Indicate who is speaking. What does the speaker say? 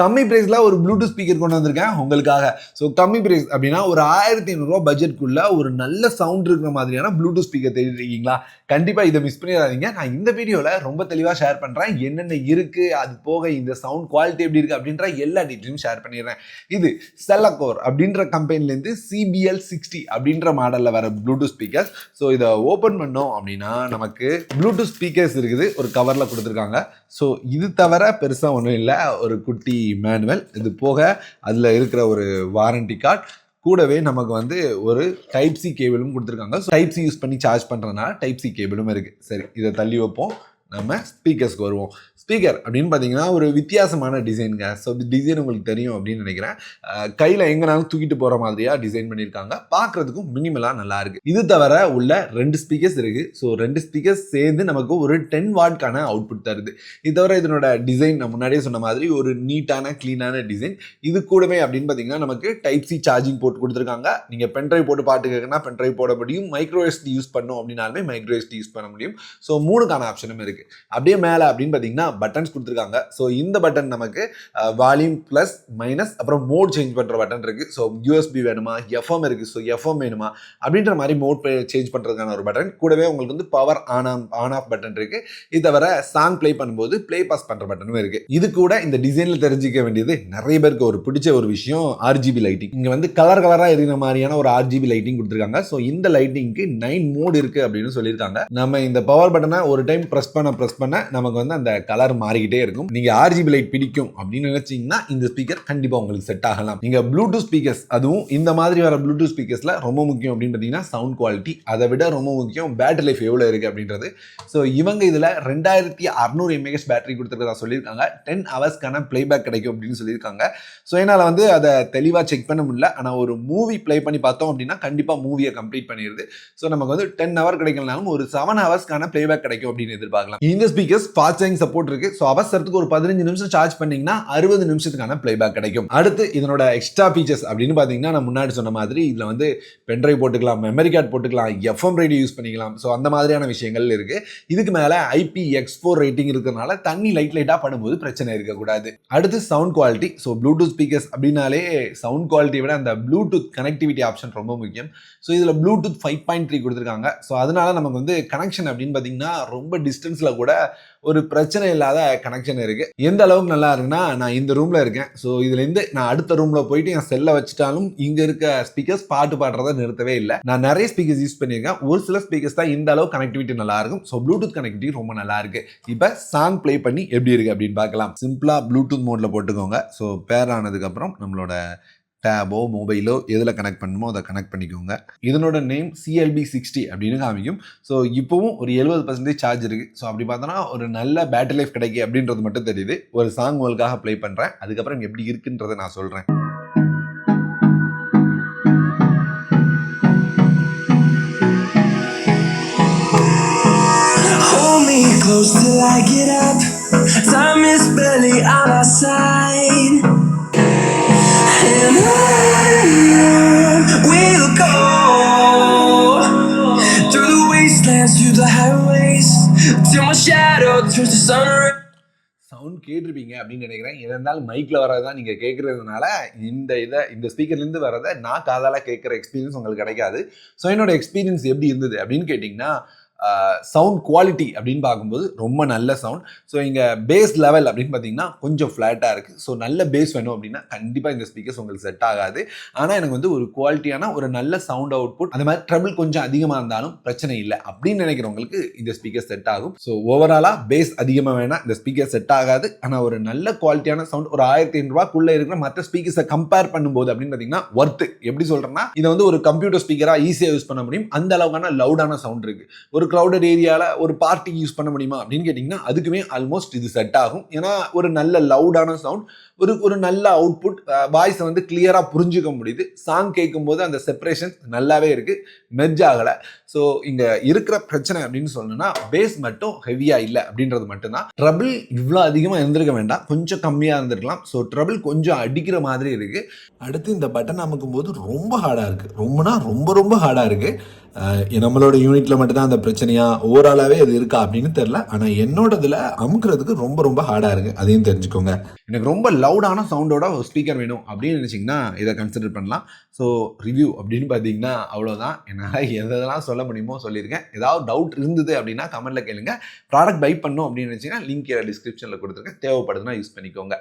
Speaker 1: கம்மி ப்ரைஸில் ஒரு ப்ளூடூத் ஸ்பீக்கர் கொண்டு வந்திருக்கேன் உங்களுக்காக. ஸோ கம்மி பிரைஸ் அப்படின்னா ஒரு ஆயிரத்தி ஐநூறுரூவா பட்ஜெட்குள்ள ஒரு நல்ல சவுண்ட் இருக்கிற மாதிரியான ப்ளூடூத் ஸ்பீக்கர் தேடிட்டு இருக்கீங்களா இதை மிஸ் பண்ணிடாதீங்க. நான் இந்த வீடியோவில் ரொம்ப தெளிவாக ஷேர் பண்ணுறேன் என்னென்ன இருக்குது அது போக இந்த சவுண்ட் குவாலிட்டி எப்படி இருக்குது அப்படின்ற எல்லா டீட்டெயிலும் ஷேர் பண்ணிடுறேன். இது செல்லகோர் அப்படின்ற கம்பெனிலேருந்து சிபிஎல் சிக்ஸ்டி அப்படின்ற மாடலில் வர ப்ளூடூத் ஸ்பீக்கர்ஸ் ஸோ இதை ஓப்பன் பண்ணோம் அப்படின்னா நமக்கு ப்ளூடூத் ஸ்பீக்கர்ஸ் இருக்குது ஒரு கவரில் கொடுத்துருக்காங்க. ஸோ இது தவிர பெருசாக ஒன்றும் இல்லை. ஒரு குட்டி மேனுவல் இது போக அதில் இருக்கிற ஒரு வாரண்டி கார்டு கூடவே நமக்கு வந்து ஒரு டைப் சி கேபிளும் கொடுத்துருக்காங்க. ஸோ டைப் சி யூஸ் பண்ணி சார்ஜ் பண்ணுறதுனால டைப் சி கேபிளும் இருக்குது சரி இதை தள்ளி வைப்போம். நம்ம ஸ்பீக்கர்ஸ்க்கு வருவோம். ஸ்பீக்கர் அப்படின்னு பார்த்தீங்கன்னா ஒரு வித்தியாசமான டிசைனுங்க ஸோ இந்த டிசைன் உங்களுக்கு தெரியும் அப்படின்னு நினைக்கிறேன். கையில் எங்கேனாலும் தூக்கிட்டு போகிற மாதிரியாக டிசைன் பண்ணியிருக்காங்க. பார்க்குறதுக்கும் மினிமலாக நல்லா இருக்குது இது தவிர உள்ள ரெண்டு ஸ்பீக்கர்ஸ் இருக்குது ஸோ ரெண்டு ஸ்பீக்கர்ஸ் சேர்ந்து நமக்கு ஒரு டென் வாட்கான அவுட்புட் தருது. இது தவிர இதனோட டிசைன் நான் முன்னாடியே சொன்ன மாதிரி ஒரு நீட்டான க்ளீனான டிசைன் இது கூடவே அப்படின்னு பார்த்தீங்கன்னா நமக்கு டைப் சி சார்ஜிங் போட்டு கொடுத்துருக்காங்க. நீங்கள் பென்ட்ரைவ் போட்டு பாட்டு கேட்கணும்னா பென்ட்ரைவ் போட முடியும். மைக்ரோ எஸ்டி யூஸ் பண்ணோம் அப்படின்னாலுமே மைக்ரோ எஸ்டி யூஸ் பண்ண முடியும். ஸோ மூணுக்கான ஆப்ஷனும் இருக்குது கொடுத்துருக்கு அப்படியே மேலே அப்படின்னு பார்த்தீங்கன்னா பட்டன்ஸ் கொடுத்துருக்காங்க. ஸோ இந்த பட்டன் நமக்கு வால்யூம் ப்ளஸ் மைனஸ் அப்புறம் மோட் சேஞ்ச் பண்ணுற பட்டன் இருக்குது ஸோ யூஎஸ்பி வேணுமா? எஃப்எம் இருக்குது ஸோ எஃப்எம் வேணுமா? அப்படின்ற மாதிரி மோட் சேஞ்ச் பண்ணுறதுக்கான ஒரு பட்டன் கூடவே உங்களுக்கு வந்து power on on on off button இருக்குது இது தவிர சாங் ப்ளே பண்ணும்போது ப்ளே பாஸ் பண்ணுற பட்டனும் இருக்குது இது கூட இந்த டிசைனில் தெரிஞ்சிக்க வேண்டியது நிறைய பேருக்கு ஒரு பிடிச்ச ஒரு விஷயம் ஆர்ஜிபி லைட்டிங் இங்கே வந்து கலர் கலராக இருக்கிற மாதிரியான ஒரு ஆர்ஜிபி லைட்டிங் கொடுத்துருக்காங்க. ஸோ இந்த லைட்டிங்க்கு நைன் மோட் இருக்குது அப்படின்னு சொல்லியிருக்காங்க. நம்ம இந்த பவர் பட்டனை ஒரு டைம் ப்ரெஸ் பண்ண ப்ரெஸ் பண்ண நமக்கு வந்து அந்த கலர் மாறிக்கிட்டே இருக்கும். நீங்க ஆர்ஜிபி லைட் பிடிக்கும் அப்படின்னு நினைச்சீங்கன்னா இந்த ஸ்பீக்கர் கண்டிப்பா உங்களுக்கு செட் ஆகலாம். நீங்க ப்ளூடூத் ஸ்பீக்கர்ஸ் அதுவும் இந்த மாதிரி வர ப்ளூடூத் ஸ்பீக்கர்ஸ்ல ரொம்ப முக்கியம் அப்படின்னு பார்த்தீங்கன்னா சவுண்ட் குவாலிட்டி அதை விட ரொம்ப முக்கியம் பேட்டரி லைஃப் எவ்வளோ இருக்கு அப்படின்றது. ஸோ இவங்க இதுல ரெண்டாயிரத்தி அறுநூறு எம்ஏஹெச் பேட்டரி கொடுத்துருக்கதா சொல்லியிருக்காங்க. டென் ஹவர்ஸ்க்கான பிளேபேக் கிடைக்கும் அப்படின்னு சொல்லியிருக்காங்க. ஸோ என்னால் வந்து அதை தெளிவாக செக் பண்ண முடியல. ஆனால் ஒரு மூவி ப்ளே பண்ணி பார்த்தோம் அப்படின்னா கண்டிப்பாக மூவியை கம்ப்ளீட் பண்ணிடுது. ஸோ நமக்கு வந்து டென் ஹவர் கிடைக்கலனாலும் ஒரு செவன் ஹவர்ஸ்க்கான பிளேபேக் கிடைக்கும் அப்படின்னு எதிர்பார்க்கலாம். இந்த ஸ்பீக்கர்ஸ் ஃபாஸ்ட் சார்ஜிங் சப்போர்ட் இருக்கு. ஸோ அவசரத்துக்கு ஒரு பதினஞ்சு நிமிஷம் சார்ஜ் பண்ணீங்கன்னா அறுபது நிமிஷத்துக்கான பிளேபேக் கிடைக்கும். அடுத்து இதனோட எக்ஸ்ட்ரா ஃபீச்சர்ஸ் அப்படின்னு பார்த்தீங்கன்னா நான் முன்னாடி சொன்ன மாதிரி இதில் வந்து பென்ட்ரைவ் போட்டுக்கலாம் மெமரி கார்டு போட்டுக்கலாம் எஃப்எம் ரேடியோ யூஸ் பண்ணிக்கலாம். ஸோ அந்த மாதிரியான விஷயங்கள் இருக்கு. இதுக்கு மேலே ஐபி எக்ஸ் ஃபோர் ரேட்டிங் இருக்கிறனால தண்ணி லைட் லைட்டாக பண்ணும்போது பிரச்சனை இருக்கக்கூடாது. அடுத்து sound quality so bluetooth speakers அப்படின்னாலே சவுண்ட் குவாலிட்டியை விட அந்த ப்ளூடூத் கனெக்டிவிட்டி ஆப்ஷன் ரொம்ப முக்கியம். ஸோ இதில் ப்ளூடூத் ஃபைவ் பாயிண்ட் த்ரீ கொடுத்துருக்காங்க. ஸோ அதனால நமக்கு வந்து கனெக்ஷன் அப்படின்னு பார்த்தீங்கன்னா ரொம்ப டிஸ்டன்ஸில் கூட ஒரு பிரச்சனை இல்லாத கனெக்ஷன் இருக்கு. எந்த அளவுக்கு நல்லா இருக்குன்னா நான் இந்த ரூம்ல இருக்கேன். ஸோ இதுலேருந்து நான் அடுத்த ரூம்ல போயிட்டு என் செல்லை வச்சுட்டாலும் இங்க இருக்க ஸ்பீக்கர்ஸ் பாட்டு பாடுறத நிறுத்தவே இல்லை. நான் நிறைய ஸ்பீக்கர்ஸ் யூஸ் பண்ணியிருக்கேன். ஒரு சில ஸ்பீக்கர்ஸ் தான் இந்த அளவு கனெக்டிவிட்டி நல்லா இருக்கும். ஸோ ப்ளூடூத் கனெக்டிவிட்டி ரொம்ப நல்லா இருக்கு. இப்போ சாங் ப்ளே பண்ணி எப்படி இருக்கு அப்படின்னு பார்க்கலாம். சிம்பிளாக ப்ளூடூத் மோட்ல போட்டுக்கோங்க. ஸோ பேர் ஆனதுக்கப்புறம் நம்மளோட டேபோ மொபைலோ எதில் கனெக்ட் பண்ணணுமோ அதை கனெக்ட் பண்ணிக்கோங்க. இதனோட நேம் சிஎல்பி சிக்ஸ்டி அப்படின்னு காமிக்கும். ஸோ இப்போவும் ஒரு எழுபது பர்சன்டேஜ் சார்ஜ் இருக்குது ஸோ அப்படி பார்த்தோன்னா ஒரு நல்ல பேட்டரி லைஃப் கிடைக்கு அப்படின்றது மட்டும் தெரியுது. ஒரு சாங் உங்களுக்காக ப்ளே பண்ணுறேன் அதுக்கப்புறம் எப்படி இருக்குன்றதை நான் சொல்கிறேன்
Speaker 2: close till I get up. Time is barely on our side.
Speaker 1: Sound கேட்டிருப்பீங்க அப்படின்னு நினைக்கிறேன். இருந்தாலும் மைக்கில் வரதான் நீங்கள் கேட்குறதுனால இந்த இதை இந்த ஸ்பீக்கர்லேருந்து வரதை நான் காதால கேட்குற எக்ஸ்பீரியன்ஸ் உங்களுக்கு கிடைக்காது. ஸோ என்னோட எக்ஸ்பீரியன்ஸ் எப்படி இருந்தது அப்படின்னு கேட்டிங்கன்னா சவுண்ட் குவாலிட்டி அப்படின்னு பார்க்கும்போது ரொம்ப நல்ல சவுண்ட் ஸோ இங்கே பேஸ் லெவல் அப்படின்னு பார்த்தீங்கன்னா கொஞ்சம் ஃப்ளாட்டாக இருக்குது ஸோ நல்ல பேஸ் வேணும் அப்படின்னா கண்டிப்பாக இந்த ஸ்பீக்கர்ஸ் உங்களுக்கு செட் ஆகாது. ஆனால் எனக்கு வந்து ஒரு குவாலிட்டியான ஒரு நல்ல சவுண்ட் அவுட்புட் அந்த மாதிரி ட்ரபிள் கொஞ்சம் அதிகமாக இருந்தாலும் பிரச்சனை இல்லை அப்படின்னு நினைக்கிறவங்களுக்கு இந்த ஸ்பீக்கர் செட் ஆகும். ஸோ ஓவராலாக பேஸ் அதிகமாக வேணால் இந்த ஸ்பீக்கர் செட் ஆகாது. ஆனால் ஒரு நல்ல குவாலிட்டியான சவுண்ட் ஒரு ஆயிரத்தி ஐநூறுரூவாக்குள்ளே இருக்கிற மற்ற ஸ்பீக்கர்ஸை கம்பேர் பண்ணும்போது அப்படின்னு பார்த்தீங்கன்னா ஒர்த்து எப்படி சொல்கிறேன்னா இதை வந்து ஒரு கம்ப்யூட்டர் ஸ்பீக்கராக ஈஸியாக யூஸ் பண்ண முடியும். அந்த அளவுக்கான லவுடான சவுண்ட் இருக்குது ஒரு ஒரு க்ரௌடட் ஏரியாவில் ஒரு பார்ட்டிக்கு யூஸ் பண்ண முடியுமா அப்படின்னு கேட்டிங்கன்னா அதுக்குமே ஆல்மோஸ்ட் இது செட் ஆகும். ஏன்னா ஒரு நல்ல லவுடான சவுண்ட் ஒரு ஒரு நல்ல அவுட்புட் வாய்ஸை வந்து கிளியராக புரிஞ்சுக்க முடியுது. சாங் கேட்கும்போது அந்த செப்பரேஷன் நல்லாவே இருக்குது மெர்ஜ் ஆகலை. ஸோ இங்கே இருக்கிற பிரச்சனை அப்படின்னு சொல்லணும்னா பேஸ் மட்டும் ஹெவியாக இல்லை அப்படின்றது மட்டும்தான். ட்ரபிள் இவ்வளோ அதிகமாக இருந்திருக்க வேண்டாம். கொஞ்சம் கம்மியாக இருந்திருக்கலாம். ஸோ ட்ரபிள் கொஞ்சம் அடிக்கிற மாதிரி இருக்குது அடுத்து இந்த பட்டன் அமுக்கும் போது ரொம்ப ஹார்டாக இருக்குது ரொம்பனா ரொம்ப ரொம்ப ஹார்டாக இருக்குது நம்மளோட யூனிட்ல மட்டும்தான் அந்த பிரச்சனையா ஓவராலாவே அது இருக்கா அப்படின்னு தெரியல. ஆனா என்னோடதுல அமுக்குறதுக்கு ரொம்ப ரொம்ப ஹார்டா இருக்கு. அதையும் தெரிஞ்சுக்கோங்க. எனக்கு ரொம்ப லவுடான சவுண்டோட ஒரு ஸ்பீக்கர் வேணும் அப்படின்னு நினைச்சிங்கன்னா இதை கன்சிடர் பண்ணலாம். ஸோ ரிவ்யூ அப்படின்னு பார்த்தீங்கன்னா அவ்வளோதான் என்னால் எதெல்லாம் சொல்ல முடியுமோ சொல்லியிருக்கேன். ஏதாவது டவுட் இருந்தது அப்படின்னா கமெண்ட்ல கேளுங்க. ப்ராடக்ட் பை பண்ணும் அப்படின்னு நினச்சிங்கன்னா லிங்க் டிஸ்கிரிப்ஷனில் கொடுத்துருக்கேன். தேவைப்படுதுன்னா யூஸ் பண்ணிக்கோங்க.